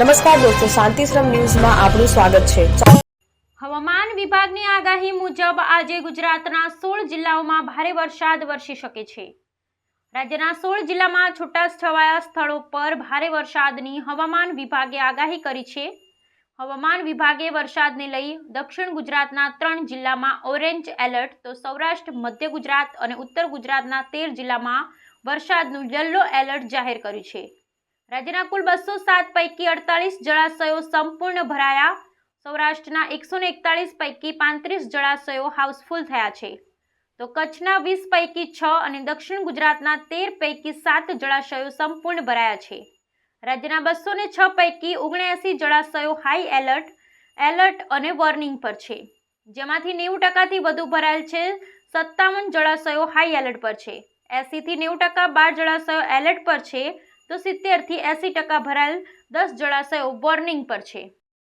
નમસ્કાર દોસ્તો, શાંતિશ્રમ ન્યૂઝમાં આપનું સ્વાગત છે. હવામાન વિભાગની આગાહી મુજબ આજે ગુજરાતના સોળ જિલ્લાઓમાં ભારે વરસાદ વરસી શકે છે. રાજ્યના સોળ જિલ્લામાં છૂટાછવાયા સ્થળો પર ભારે વરસાદની હવામાન વિભાગે આગાહી કરી છે. હવામાન વિભાગે વરસાદને લઈ દક્ષિણ ગુજરાતના ત્રણ જિલ્લામાં ઓરેન્જ એલર્ટ, તો સૌરાષ્ટ્ર, મધ્ય ગુજરાત અને ઉત્તર ગુજરાતના તેર જિલ્લામાં વરસાદનું યલો એલર્ટ જાહેર કર્યું છે. રાજ્યના કુલ બસો સાત પૈકી અડતાલીસ જળાશયો સંપૂર્ણ ભરાયા. સૌરાષ્ટ્રના એકસો એકતાલીસ પૈકી પાંત્રીસ જળાશયો હાઉસફુલ થયા છે. તો કચ્છના વીસ પૈકી છ અને દક્ષિણ ગુજરાતના તેર પૈકી સાત જળાશયો સંપૂર્ણ ભરાયા છે. રાજ્યના બસો ને છ પૈકી ઓગણ્યાસી જળાશયો હાઈ એલર્ટ એલર્ટ અને વોર્નિંગ પર છે. જેમાંથી નેવું ટકાથી વધુ ભરાયેલ છે. સત્તાવન જળાશયો હાઈ એલર્ટ પર છે. એંસીથી નેવું ટકા બાર જળાશયો એલર્ટ પર છે. તો સિત્તેરથી એંસી ટકા ભરાયેલ દસ જળાશયો વોર્નિંગ પર છે.